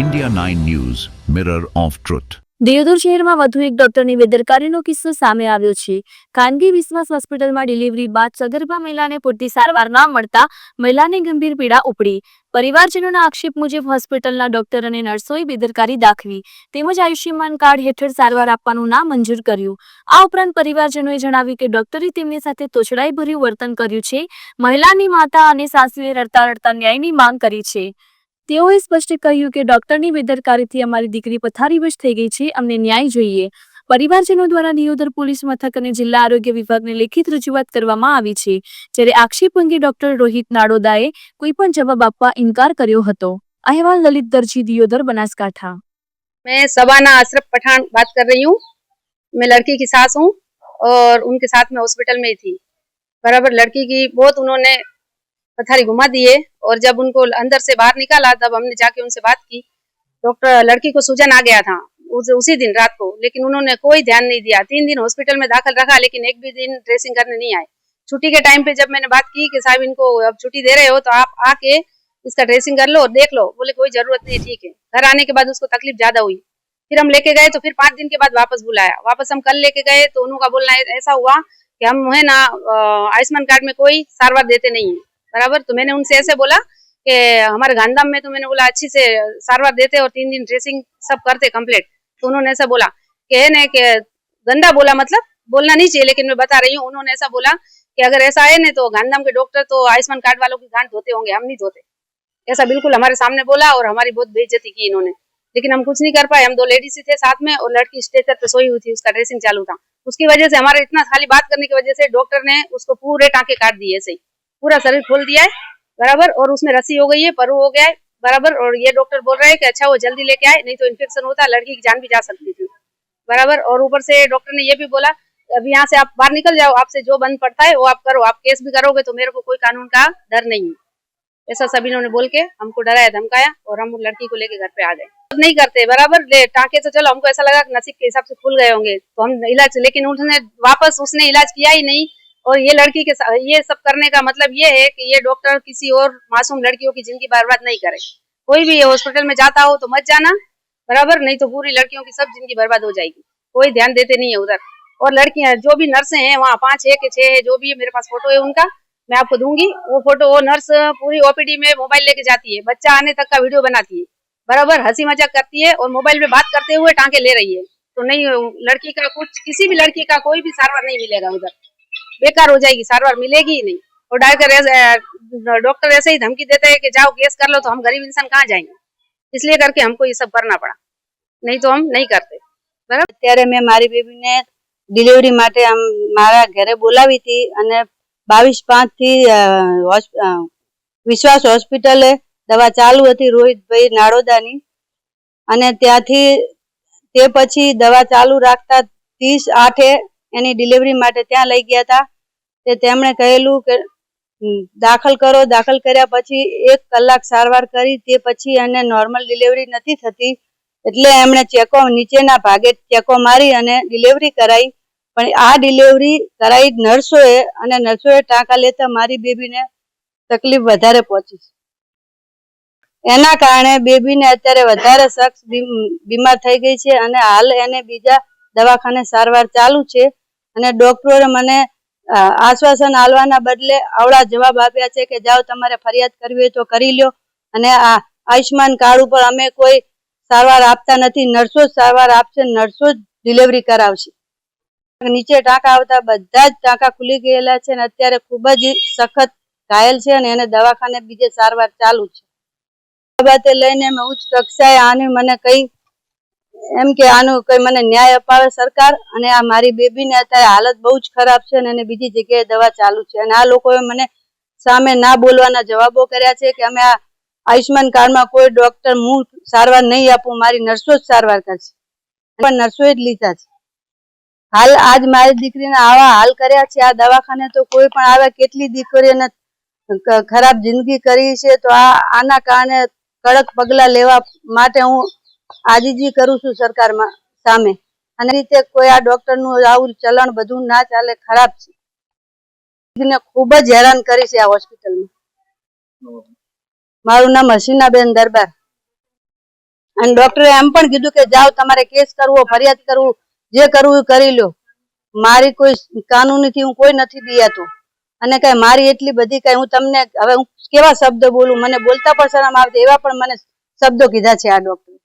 India 9 News, Mirror of Truth. Deodar શહેરમાં વધુ એક ડોક્ટરની બેદરકારીનો કિસ્સો સામે આવ્યો છે. ખાનગી વિશ્વાસ હોસ્પિટલમાં ડિલિવરી બાદ સગર્ભા મહિલાને પૂરતી સારવાર ન મળતા મહિલાને ગંભીર પીડા ઉપડી. પરિવારજનોના આક્ષેપ મુજબ હોસ્પિટલના ડોક્ટર અને નર્સોએ બેદરકારી દાખવી તેમજ આયુષ્યમાન કાર્ડ હેઠળ સારવાર આપવાનું ના મંજૂર કર્યું. આ ઉપરાંત પરિવારજનોએ જણાવ્યું કે ડોક્ટરે તેમની સાથે તોછડાઈ ભર્યું વર્તન કર્યું છે. મહિલાની માતા અને સાસુએ રડતા રડતા ન્યાયની માંગ કરી છે. તેઓએ સ્પષ્ટ કહ્યું કે ડોક્ટરની બેદરકારીથી અમારી દીકરી પથારીવશ થઈ ગઈ છે અમને ન્યાય જોઈએ પરિવારજનો દ્વારા દિયોદર પોલીસ મથક અને જિલ્લા આરોગ્ય વિભાગને લેખિત રજૂઆત કરવામાં આવી છે જ્યારે આક્ષેપ અંગે ડોક્ટર રોહિત નાડોદાએ કોઈ પણ જવાબ આપવા ઇનકાર કર્યો હતો અહેવાલ લલિત દરજી દિયોદર બનાસકાંઠા मैं सबाना अशरफ पठान बात कर रही हूँ मैं लड़की की सास हूँ और उनके साथ में हॉस्पिटल में ही थी बराबर लड़की की बहुत उन्होंने पथारी घुमा दी है और जब उनको अंदर से बाहर निकाला तब हमने जाके उनसे बात की। डॉक्टर लड़की को सूजन आ गया था उस, उसी दिन रात को लेकिन उन्होंने कोई ध्यान नहीं दिया। तीन दिन हॉस्पिटल में दाखिल रखा लेकिन एक भी दिन ड्रेसिंग करने नहीं आए। छुट्टी के टाइम पे जब मैंने बात की कि साहब इनको अब छुट्टी दे रहे हो तो आप आके इसका ड्रेसिंग कर लो और देख लो। बोले कोई ज़रूरत नहीं ठीक है। घर आने के बाद उसको तकलीफ़ ज़्यादा हुई। फिर हम लेके गए तो फिर पाँच दिन के बाद वापस बुलाया। वापस हम कल लेके गए तो उन्हों का बोलना ऐसा हुआ कि हम है ना आयुष्मान कार्ड में कोई सारवार देते नहीं है। बराबर? तो मैंने उनसे ऐसे बोला कि हमारे गांधाम में तो मैंने बोला, अच्छी से सारवार देते और तीन दिन ड्रेसिंग सब करते कंप्लीट तो उन्होंने ऐसा बोला कि है ना, कि गंदा बोला मतलब बोलना नहीं चाहिए, लेकिन मैं बता रही हूँ, उन्होंने ऐसा बोला कि अगर ऐसा है ना तो गांधाम के डॉक्टर तो आयुष्मान कार्ड वालों की गांठ धोते होंगे, हम नहीं धोते। ऐसा बिल्कुल हमारे सामने बोला और हमारी बहुत बेइज्जती की इन्होंने। लेकिन हम कुछ नहीं कर पाए, हम दो लेडीज़ थे साथ में और लड़की स्टेचर पे सोई हुई थी, उसका ड्रेसिंग चालू था। उसकी वजह से हमारे इतना खाली बात करने की वजह से डॉक्टर ने उसको पूरे टांके काट दिए ऐसे ही। पूरा शरीर खोल दिया है, बराबर, और उसमें रस्सी हो गई है, परू हो गया है, बराबर, और ये डॉक्टर बोल रहे हैं कि अच्छा वो जल्दी लेके आए, नहीं तो इन्फेक्शन होता, लड़की की जान भी जा सकती थी, बराबर, और ऊपर से डॉक्टर ने ये भी बोला, अब यहाँ से आप बाहर निकल जाओ, आपसे जो बंद पड़ता है, वो आप करो, आप केस भी करोगे तो मेरे को कोई कानून का डर नहीं है। ऐसा सभी ने बोल के हमको डराया, धमकाया, और हम लड़की को लेके घर पे आ गए। अब नहीं करते, बराबर, ले, टाँके से चलो, हमको ऐसा लगा नसीब के हिसाब से खुल गए होंगे तो हम इलाज, लेकिन उसने वापस उसने इलाज किया ही नहीं और ये लड़की के सा- ये सब करने का मतलब ये है कि ये डॉक्टर किसी और मासूम लड़कियों की ज़िंदगी बर्बाद नहीं करे। कोई भी हॉस्पिटल में जाता हो तो मत जाना, बराबर? नहीं तो पूरी लड़कियों की सब ज़िंदगी बर्बाद हो जाएगी। कोई ध्यान देते नहीं है उधर। और लड़कियाँ, जो भी नर्सें हैं, वहाँ पाँच छह के छह है, जो भी है, मेरे पास फ़ोटो है उनका, मैं आपको दूँगी। वो फ़ोटो वो नर्स पूरी ओपीडी में मोबाइल लेके जाती है। बच्चा आने तक का वीडियो बनाती है। बराबर? हँसी मज़ाक करती है और मोबाइल में बात करते हुए टांके ले रही है। तो नहीं, लड़की का कुछ, किसी भी लड़की का कोई भी सारवार नहीं मिलेगा उधर। बेकार हो जाएगी सारवार मिलेगी ही नहीं और डायरेक्टर डॉक्टर ऐसे ही धमकी देते हैं कि जाओ केस कर लो तो हम गरीब इंसान कहाँ जाएंगे इसलिए करके हमको ये सब करना पड़ा नहीं तो हम नहीं करते અત્યારે મેં મારી બેબીને ડિલિવરી માટે આમ મારા ઘરે બોલાવી હતી અને બાવીસ પાંચ થી અ, હોસ્પ- અ, વિશ્વાસ હોસ્પિટલે દવા ચાલુ હતી રોહિતભાઈ નાડોદાની અને ત્યાંથી તે પછી દવા ચાલુ રાખતા ત્રીસ આઠે એની ડિલિવરી માટે ત્યાં લઈ ગયા હતા. તે તેમણે કહેલું કે દાખલ કરો. દાખલ કર્યા પછી એક કલાક સારવાર કરી, તે પછી એને નોર્મલ ડિલિવરી નથી થતી. એટલે એમણે ચેકો નીચેના ભાગે ચેકો મારી અને ડિલિવરી કરાઈ. પણ આ ડિલિવરી કરાઈ નર્સોએ અને નર્સોએ ટાંકા લેતા મારી બેબીને તકલીફ વધારે પહોંચી. એના કારણે બેબીને અત્યારે વધારે શખ્સ બીમાર થઈ ગઈ છે અને હાલ એને બીજા દવાખાને સારવાર ચાલુ છે. અને ડોક્ટરોએ મને આશ્વાસન આલવાના બદલે આવડા જવાબ આપ્યા છે કે જાઓ તમારે ફરિયાદ કરવી હોય તો કરી લ્યો. અને આ આયુષ્માન કાર્ડ ઉપર અમે કોઈ સારવાર આપતા નથી. નર્સો જ સારવાર આપશે, નર્સો જ ડિલિવરી કરાવશે. નીચે ટાંકા આવતા બધા જ ટાંકા ખુલી ગયેલા છે અને અત્યારે ખૂબ જ સખત ઘાયલ છે અને એને દવાખાને બીજે સારવાર ચાલુ છે. બાબતે લઈને મેં ઉચ્ચ કક્ષાએ આની મને કઈ એમ કે આનું કઈ મને ન્યાય અપાવે સરકાર અને આ મારી બેબીને અત્યારે હાલત બહુ જ ખરાબ છે અને બીજી જગ્યાએ દવા ચાલુ છે. અને આ લોકોએ મને સામે ના બોલવાના જવાબો કર્યા છે કે અમે આ આયુષ્માન કાર્ડમાં કોઈ ડોક્ટર હું સારવાર નહીં આપું, મારી નર્સો જ સારવાર કરશે. પણ નર્સો જ લીધા છે. હાલ આજ મારી દીકરીને આવા હાલ કર્યા છે, આ દવાખાને તો કોઈ પણ આવે કેટલી દીકરીઓને ખરાબ જિંદગી કરી છે, તો આ આના કારણે કડક પગલા લેવા માટે હું આજીજી કરું છું સરકારમાં સામે. અને રીતે કોઈ આ ડોક્ટરનું આવું ચલણ બધું ના ચાલે, ખરાબ છે. ખૂબ જ હેરાન કરી છે આ હોસ્પિટલમાં. મારું નામ હસીનાબેન દરબાર. અને ડોક્ટરે એમ પણ કીધું કે જાઓ, તમારે કેસ કરવો, ફરિયાદ કરવું, જે કરવું કરી લો. મારી કોઈ કાનૂનીથી હું કોઈ નથી દિયાતું અને કઈ મારી એટલી બધી કઈ હું તમને, હવે હું કેવા શબ્દ બોલું? મને બોલતા પણ શરમ આવતી, એવા પણ મને શબ્દો કીધા છે આ ડોક્ટર.